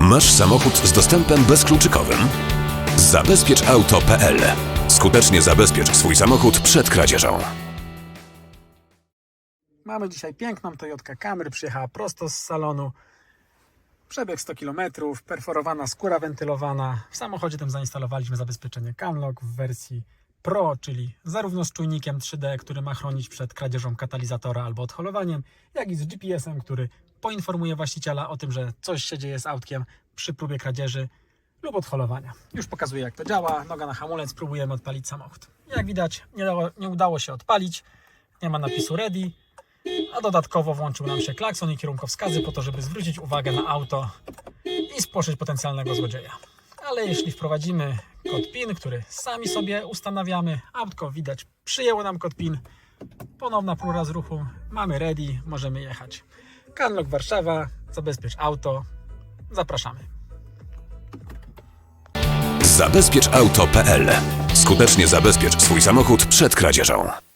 Masz samochód z dostępem bezkluczykowym? Zabezpieczauto.pl Skutecznie zabezpiecz swój samochód przed kradzieżą. Mamy dzisiaj piękną Toyotkę Camry, przyjechała prosto z salonu. Przebieg 100 km, perforowana skóra wentylowana. W samochodzie tym zainstalowaliśmy zabezpieczenie Camlock w wersji Pro, czyli zarówno z czujnikiem 3D, który ma chronić przed kradzieżą katalizatora albo odholowaniem, jak i z GPS-em, który poinformuje właściciela o tym, że coś się dzieje z autkiem przy próbie kradzieży lub odholowania. Już pokazuję jak to działa. Noga na hamulec, próbujemy odpalić samochód. Jak widać nie, dało, nie udało się odpalić. Nie ma napisu ready. A dodatkowo włączył nam się klakson i kierunkowskazy po to, żeby zwrócić uwagę na auto i spłoszyć potencjalnego złodzieja. Ale jeśli wprowadzimy kod PIN, który sami sobie ustanawiamy, autko widać przyjęło nam kod PIN, ponowna próba z ruchu, mamy ready, możemy jechać. Kanlok Warszawa, zabezpiecz auto, zapraszamy. Zabezpieczauto.pl Skutecznie zabezpiecz swój samochód przed kradzieżą.